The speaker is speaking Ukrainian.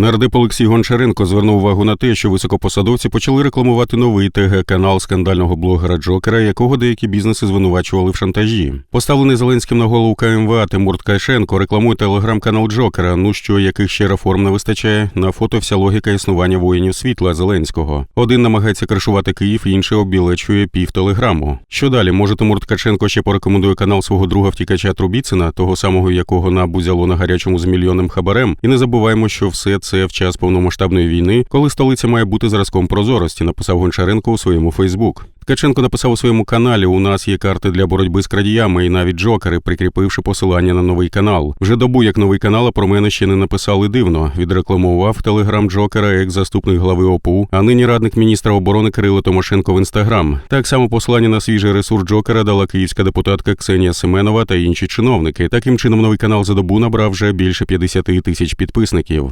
Нардеп Олексій Гончаренко звернув увагу на те, що високопосадовці почали рекламувати новий ТГ-канал скандального блогера Джокера, якого деякі бізнеси звинувачували в шантажі. Поставлений Зеленським на голову КМВА Тимур Ткаченко рекламує телеграм-канал Джокера. Ну що яких ще реформ не вистачає? На фото вся логіка існування воїнів світла Зеленського. Один намагається кришувати Київ, інший обілечує пів телеграму. Що далі? Може, Тимур Ткаченко ще порекомендує канал свого друга втікача Трубіцина, того самого якого набузяло на гарячому з мільйонним хабарем. І не забуваємо, що все це в час повномасштабної війни, коли столиця має бути зразком прозорості, написав Гончаренко у своєму Фейсбук. Ткаченко написав у своєму каналі: у нас є карти для боротьби з крадіями і навіть джокери, прикріпивши посилання на новий канал. Вже добу як новий канал, а про мене ще не написали дивно. Відрекламував телеграм Джокера як заступник глави ОПУ, а нині радник міністра оборони Кирило Тимошенко в інстаграм. Так само посилання на свіжий ресурс Джокера дала київська депутатка Ксенія Семенова та інші чиновники. Таким чином, новий канал за добу набрав вже більше 50 тисяч підписників.